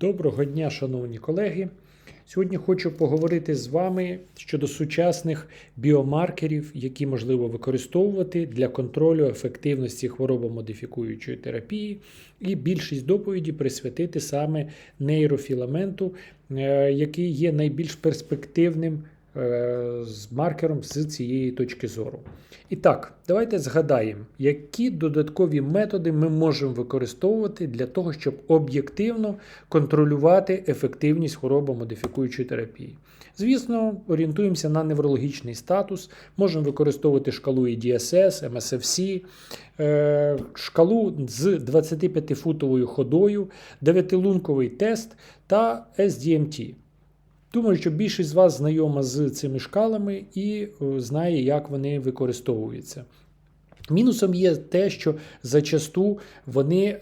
Доброго дня, шановні колеги. Сьогодні хочу поговорити з вами щодо сучасних біомаркерів, які можливо використовувати для контролю ефективності хворобомодифікуючої терапії, і більшість доповіді присвятити саме нейрофіламенту, е, який є найбільш перспективним з маркером з цієї точки зору. І так, давайте згадаємо, які додаткові методи ми можемо використовувати для того, щоб об'єктивно контролювати ефективність хворобомодифікуючої терапії. Звісно, орієнтуємося на неврологічний статус, можемо використовувати шкалу EDSS, MSFC, е, шкалу з 25-футовою ходою, 9-лунковий тест та SDMT. Думаю, що більшість з вас знайома з цими шкалами і е, знає, як вони використовуються. Мінусом є те, що зачасту вони е,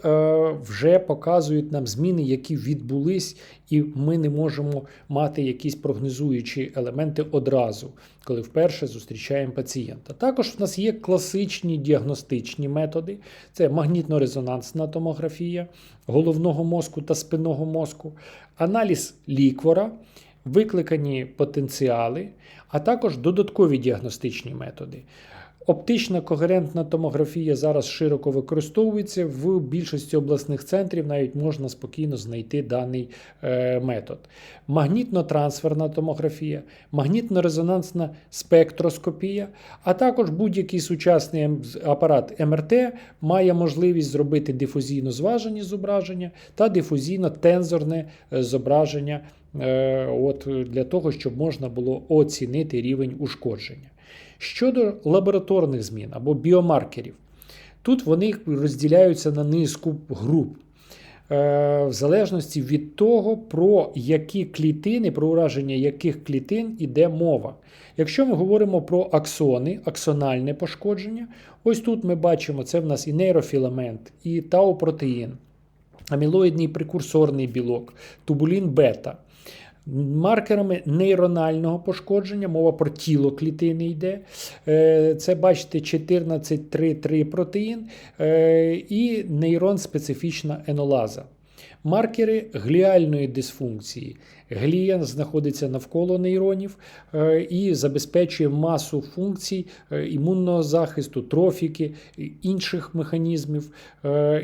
вже показують нам зміни, які відбулись, і ми не можемо мати якісь прогнозуючі елементи одразу, коли вперше зустрічаємо пацієнта. Також в нас є класичні діагностичні методи: це магнітно-резонансна томографія головного мозку та спинного мозку, аналіз ліквора викликані потенціали, а також додаткові діагностичні методи. Оптична когерентна томографія зараз широко використовується в більшості обласних центрів, навіть можна спокійно знайти даний е, метод. Магнітно-трансферна томографія, магнітно-резонансна спектроскопія, а також будь-який сучасний апарат МРТ має можливість зробити дифузійно зважені зображення та дифузійно-тензорне е, зображення е, от, для того, щоб можна було оцінити рівень ушкодження. Щодо лабораторних змін або біомаркерів, тут вони розділяються на низку груп. Е, в залежності від того, про які клітини, про ураження яких клітин іде мова. Якщо ми говоримо про аксони, аксональне пошкодження, ось тут ми бачимо, це в нас і нейрофіламент, і тау-протеїн, амілоїдний прекурсорний білок, тубулін бета. Маркерами нейронального пошкодження, мова про тіло клітини йде. Е, це, бачите, 14,3,3 протеїн е, і нейрон специфічна енолаза. Маркери гліальної дисфункції. Глія знаходиться навколо нейронів е, і забезпечує масу функцій імунного захисту, трофіки, інших механізмів.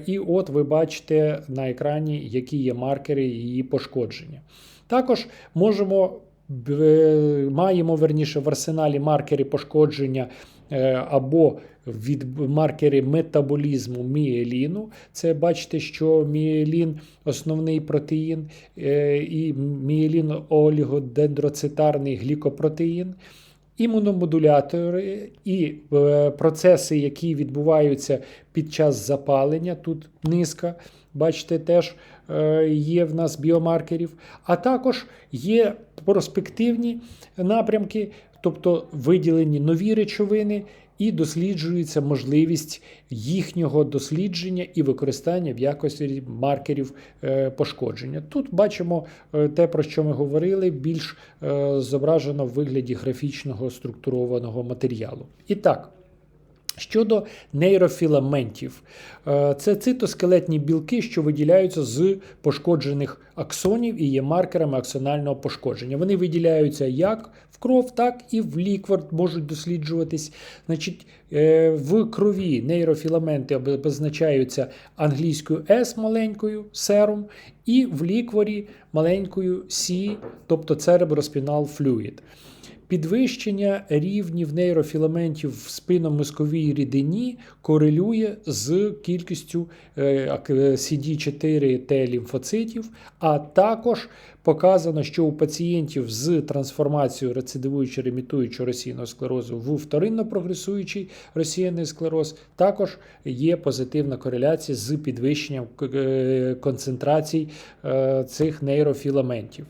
І от ви бачите на екрані, які є маркери її пошкодження. Також можемо, маємо верніше в арсеналі маркери пошкодження е, або від маркери метаболізму мієліну. Це бачите, що мієлін основний протеїн е, і мієлін олігодендроцитарний глікопротеїн. Імуномодулятори і е, процеси, які відбуваються під час запалення, тут низка, бачите, теж е, є в нас біомаркерів, а також є проспективні напрямки, тобто виділені нові речовини, і досліджується можливість їхнього дослідження і використання в якості маркерів е, пошкодження. Тут бачимо е, те, про що ми говорили, більш е, зображено в вигляді графічного структурованого матеріалу. І так. Щодо нейрофіламентів, це цитоскелетні білки, що виділяються з пошкоджених аксонів і є маркерами аксонального пошкодження. Вони виділяються як в кров, так і в ліквор можуть досліджуватись. Значить, е, В крові нейрофіламенти обозначаються англійською S маленькою серум, і в лікворі маленькою C, тобто цереброспінал флюїд. Підвищення рівнів нейрофіламентів в спинномозковій рідині корелює з кількістю CD4 Т лімфоцитів, а також показано, що у пацієнтів з трансформацією рецидивуючи ремітуючого російного склерозу в вторинно прогресуючий російний склероз, також є позитивна кореляція з підвищенням концентрацій цих нейрофіламентів.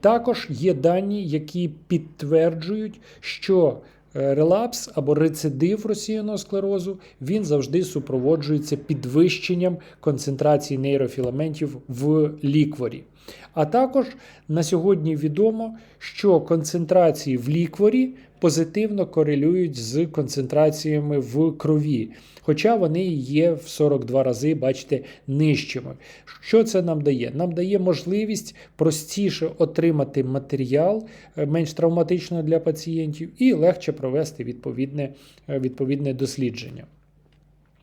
Також є дані, які підтверджують, що е, релапс або рецидив російного склерозу він завжди супроводжується підвищенням концентрації нейрофіламентів в лікворі. А також на сьогодні відомо, що концентрації в лікворі позитивно корелюють з концентраціями в крові. Хоча вони є в 42 рази, бачите, нижчими. Що це нам дає? Нам дає можливість простіше отримати матеріал, е, менш травматично для пацієнтів, і легше провести відповідне, е, відповідне дослідження.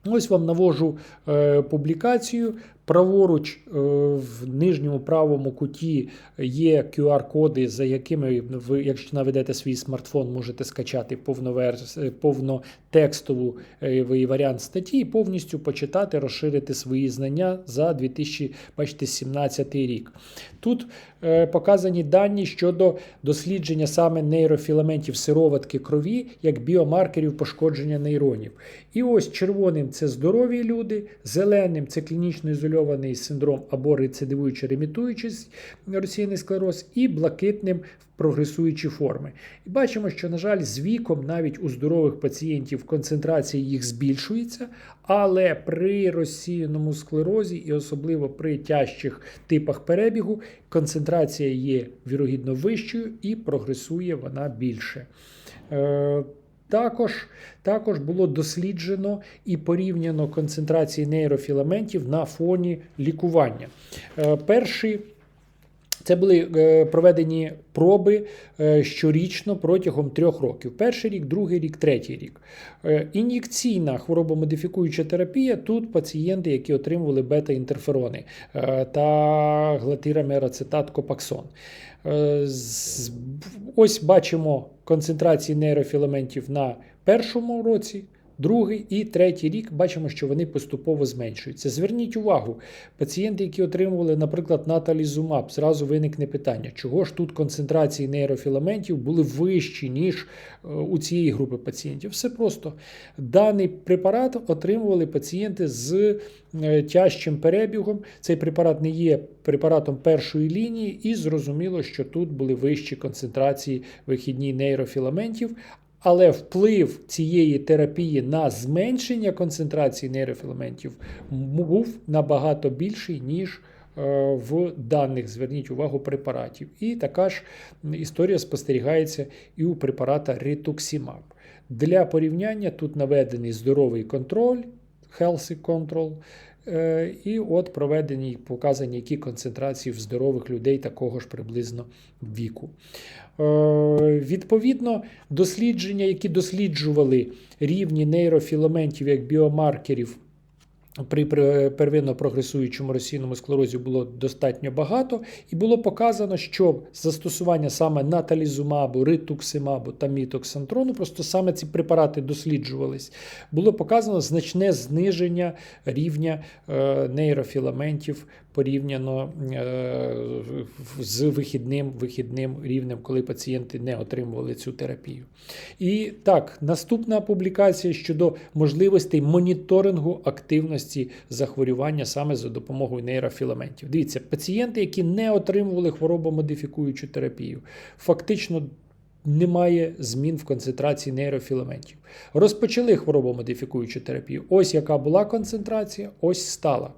Ось вам навожу е, публікацію. Праворуч е, в нижньому правому куті є QR-коди, за якими ви, якщо наведете свій смартфон, можете скачати повноверс- е, повнотекстову е, варіант статті і повністю почитати, розширити свої знання за 2017 рік. Тут показані дані щодо дослідження саме нейрофіламентів сироватки крові як біомаркерів пошкодження нейронів. І ось червоним це здорові люди, зеленим це клінічно ізольований синдром або рецидивуючий ремітуючий російний склероз, і блакитним прогресуючі форми. І бачимо, що, на жаль, з віком навіть у здорових пацієнтів концентрація їх збільшується, але при розсіяному склерозі, і особливо при тяжчих типах перебігу, концентрація є вірогідно вищою і прогресує вона більше. Також також було досліджено і порівняно концентрації нейрофіламентів на фоні лікування. Е, Перший це були е, проведені проби е, щорічно протягом трьох років: перший рік, другий рік, третій рік. Е, ін'єкційна хворобомодифікуюча терапія. Тут пацієнти, які отримували бета-інтерферони та глатирамерацетат копаксон. Ось бачимо концентрації нейрофіламентів на першому році. Другий і третій рік бачимо, що вони поступово зменшуються. Зверніть увагу, пацієнти, які отримували, наприклад, наталізумаб, зразу виникне питання, чого ж тут концентрації нейрофіламентів були вищі, ніж е, у цієї групи пацієнтів. Все просто даний препарат отримували пацієнти з е, тяжчим перебігом. Цей препарат не є препаратом першої лінії, і зрозуміло, що тут були вищі концентрації вихідні нейрофіламентів. Але вплив цієї терапії на зменшення концентрації нейрофіламентів був набагато більший, ніж е, в даних, зверніть увагу, препаратів. І така ж історія спостерігається і у препарата Rituximab. Для порівняння тут наведений здоровий контроль, healthy control, і от проведені показані які концентрації в здорових людей такого ж приблизно віку. Е, відповідно, дослідження, які досліджували рівні нейрофіламентів як біомаркерів при первинно прогресуючому російному склерозі було достатньо багато, і було показано, що застосування саме наталізумабу, ритуксимабу та мітоксантрону, просто саме ці препарати досліджувались, було показано значне зниження рівня е, нейрофіламентів порівняно е, з вихідним вихідним рівнем, коли пацієнти не отримували цю терапію. І так, наступна публікація щодо можливостей моніторингу активності захворювання саме за допомогою нейрофіламентів. Дивіться, пацієнти, які не отримували хворобомодифікуючу терапію, фактично. Немає змін в концентрації нейрофіламентів. Розпочали хворобомодифікуючу терапію. Ось яка була концентрація, ось стала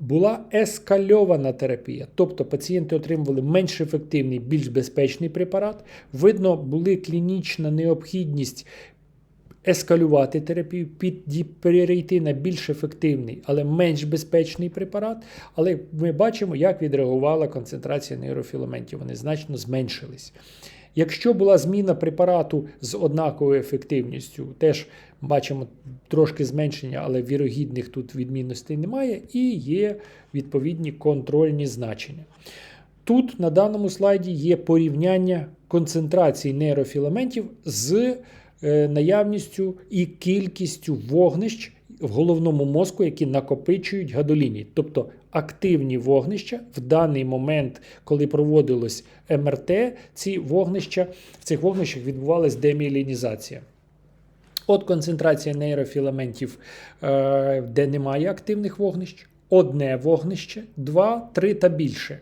була ескальована терапія, тобто пацієнти отримували менш ефективний, більш безпечний препарат. Видно, була клінічна необхідність ескалювати терапію, перейти на більш ефективний, але менш безпечний препарат. Але ми бачимо, як відреагувала концентрація нейрофіламентів. Вони значно зменшились. Якщо була зміна препарату з однаковою ефективністю, теж бачимо трошки зменшення, але вірогідних тут відмінностей немає, і є відповідні контрольні значення. Тут на даному слайді є порівняння концентрації нейрофіламентів з е, наявністю і кількістю вогнищ в головному мозку, які накопичують гадолінії. Тобто активні вогнища в даний момент, коли проводилось МРТ, ці вогнища, в цих вогнищах відбувалась демілінізація. От концентрація нейрофіламентів, е, де немає активних вогнищ, одне вогнище, два, три та більше.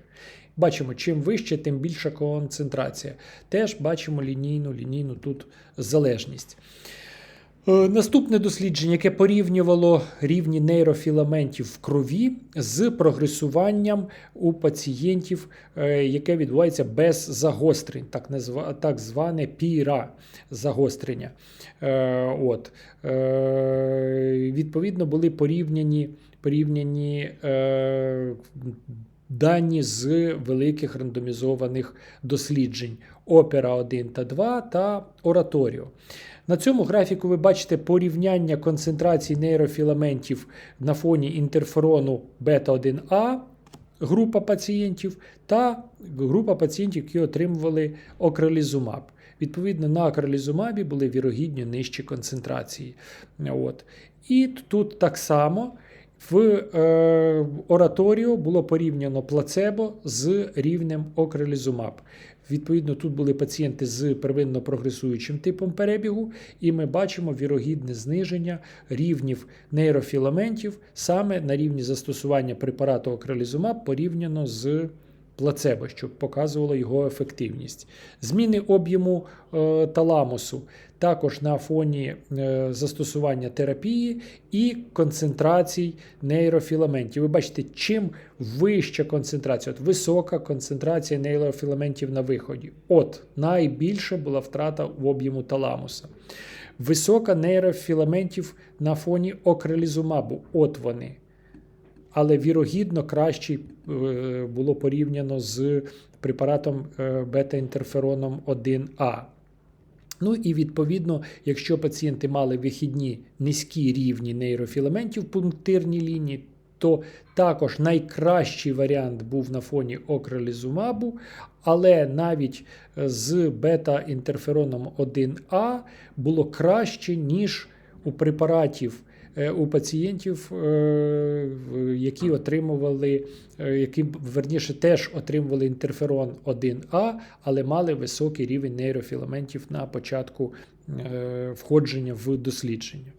Бачимо, чим вище, тим більша концентрація. Теж бачимо лінійну лінійну тут залежність. Е, Наступне дослідження, яке порівнювало рівні нейрофіламентів в крові з прогресуванням у пацієнтів, е, яке відбувається без загострень, так, назва, так зване піра загострення. Е, От. Відповідно, були порівняні, порівняні дані з великих рандомізованих досліджень Опера 1 та 2 та Ораторіо. На цьому графіку ви бачите порівняння концентрації нейрофіламентів на фоні інтерферону бета-1А, група пацієнтів, та група пацієнтів, які отримували окрелізумаб. Відповідно, на окрелізумабі були вірогідні нижчі концентрації. От. І тут так само. В е, ораторіо було порівняно плацебо з рівнем окрелізумаб. Відповідно, тут були пацієнти з первинно прогресуючим типом перебігу, і ми бачимо вірогідне зниження рівнів нейрофіламентів саме на рівні застосування препарату окралізумаб порівняно з плацебо, що показувало його ефективність. Зміни об'єму е, таламусу також на фоні е, застосування терапії і концентрацій нейрофіламентів. Ви бачите, чим вища концентрація, от висока концентрація нейрофіламентів на виході. От найбільша була втрата в об'єму таламуса. Висока нейрофіламентів на фоні окрелізумабу. От вони але вірогідно краще е, було порівняно з препаратом е, бета-інтерфероном 1А. Ну і відповідно, якщо пацієнти мали вихідні низькі рівні нейрофіламентів в пунктирній лінії, то також найкращий варіант був на фоні окрелізумабу, але навіть з бета-інтерфероном 1А було краще, ніж у препаратів Е, у пацієнтів, е, які отримували, е, які верніше теж отримували інтерферон 1А, але мали високий рівень нейрофіламентів на початку входження в дослідження.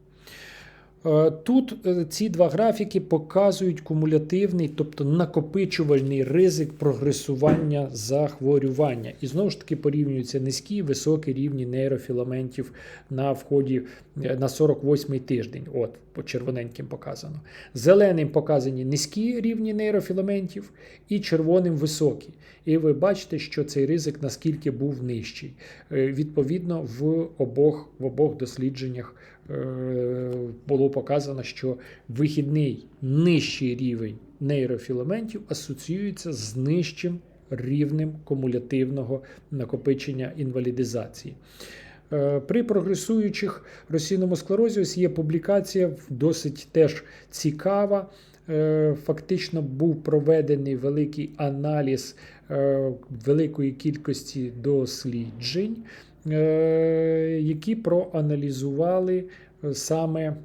Е, тут е, ці два графіки показують кумулятивний, тобто накопичувальний ризик прогресування захворювання. І знову ж таки порівнюються низькі і високі рівні нейрофіламентів на вході е, на 48-й тиждень. От, по червоненьким показано. Зеленим показані низькі рівні нейрофіламентів і червоним високі. І ви бачите, що цей ризик наскільки був нижчий. Відповідно, в обох, в обох дослідженнях. Е, було показано, що вихідний нижчий рівень нейрофіламентів асоціюється з нижчим рівнем кумулятивного накопичення інвалідизації. Е, при прогресуючих російному склерозі ось є публікація досить теж цікава. Е, фактично був проведений великий аналіз великої кількості досліджень. Е, які проаналізували е, саме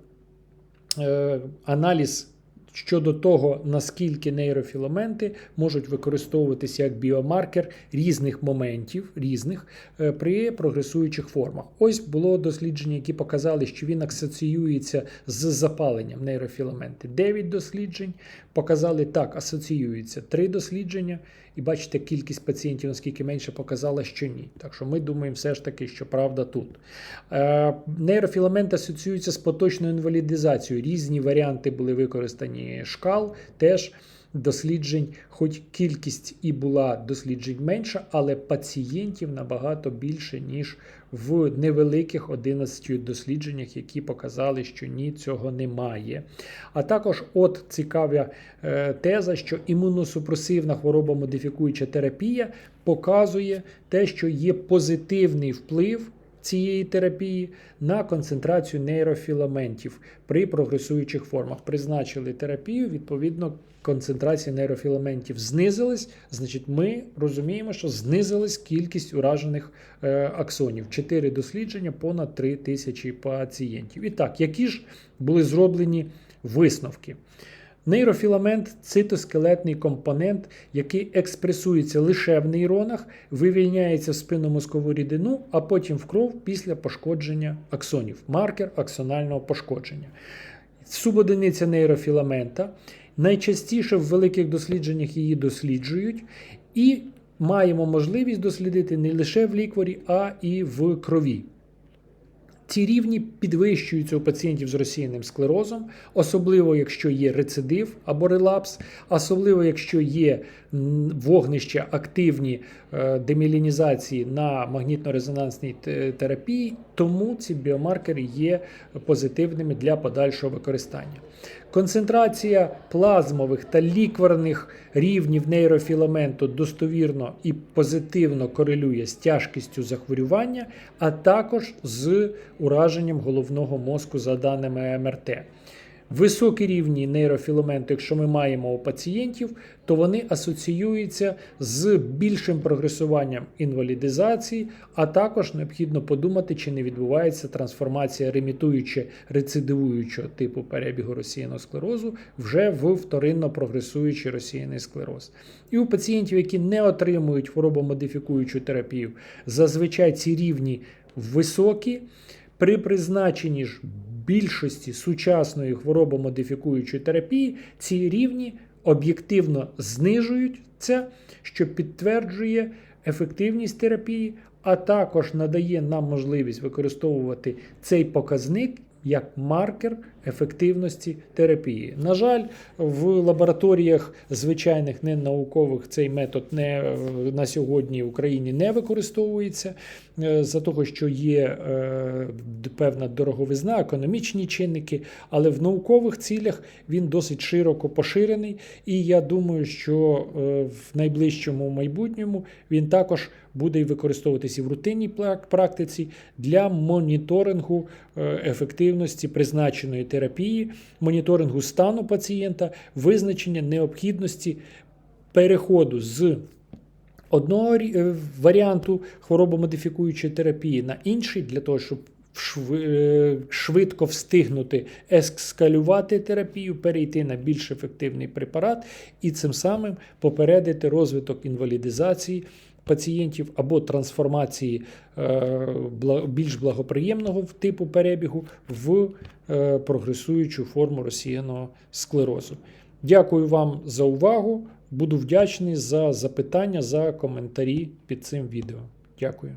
е, аналіз щодо того, наскільки нейрофіламенти можуть використовуватися як біомаркер різних моментів, різних при прогресуючих формах. Ось було дослідження, які показали, що він асоціюється з запаленням нейрофіламенти. 9 досліджень показали так, асоціюються три дослідження. І бачите, кількість пацієнтів наскільки менше показала, що ні. Так що ми думаємо все ж таки, що правда тут. Е, нейрофіламент асоціюється з поточною інвалідизацією. Різні варіанти були використані шкал теж досліджень, хоч кількість і була досліджень менша, але пацієнтів набагато більше, ніж в невеликих 11 дослідженнях, які показали, що ні, цього немає. А також от цікава е, теза, що імуносупресивна хвороба модифікуюча терапія показує те, що є позитивний вплив цієї терапії на концентрацію нейрофіламентів при прогресуючих формах. Призначили терапію, відповідно, концентрація нейрофіламентів знизилась. Значить, ми розуміємо, що знизилась кількість уражених е, аксонів. Чотири дослідження, понад 3 тисячі пацієнтів. І так, які ж були зроблені висновки? Нейрофіламент цитоскелетний компонент, який експресується лише в нейронах, вивільняється в спинномозкову рідину, а потім в кров після пошкодження аксонів, маркер аксонального пошкодження. Субодиниця нейрофіламента. Найчастіше в великих дослідженнях її досліджують, і маємо можливість дослідити не лише в лікворі, а і в крові. Ці рівні підвищуються у пацієнтів з розсіяним склерозом, особливо якщо є рецидив або релапс, особливо якщо є вогнища активні демілінізації на магнітно-резонансній терапії, тому ці біомаркери є позитивними для подальшого використання. Концентрація плазмових та лікварних рівнів нейрофіламенту достовірно і позитивно корелює з тяжкістю захворювання, а також з ураженням головного мозку за даними МРТ. Високі рівні нейрофіламенту, якщо ми маємо у пацієнтів, то вони асоціюються з більшим прогресуванням інвалідизації, а також необхідно подумати, чи не відбувається трансформація ремітуючи рецидивуючого типу перебігу розсіяного склерозу вже в вторинно прогресуючий розсіяний склероз. І у пацієнтів, які не отримують хворобомодифікуючу терапію, зазвичай ці рівні високі. При призначенні ж більшості сучасної хворобомодифікуючої терапії ці рівні об'єктивно знижуються, що підтверджує ефективність терапії, а також надає нам можливість використовувати цей показник як маркер ефективності терапії. На жаль, в лабораторіях звичайних ненаукових цей метод не, е, на сьогодні в Україні не використовується е, за того, що є е, певна дороговизна, економічні чинники, але в наукових цілях він досить широко поширений, і я думаю, що в найближчому майбутньому він також буде і використовуватися і в рутинній практиці для моніторингу ефективності призначеної терапії, моніторингу стану пацієнта, визначення необхідності переходу з одного е, варіанту хворобомодифікуючої терапії на інший, для того, щоб е, швидко встигнути ескалювати терапію, перейти на більш ефективний препарат і цим самим попередити розвиток інвалідизації пацієнтів або трансформації е, більш благоприємного типу перебігу в е, прогресуючу форму розсіяного склерозу. Дякую вам за увагу. Буду вдячний за запитання, за коментарі під цим відео. Дякую.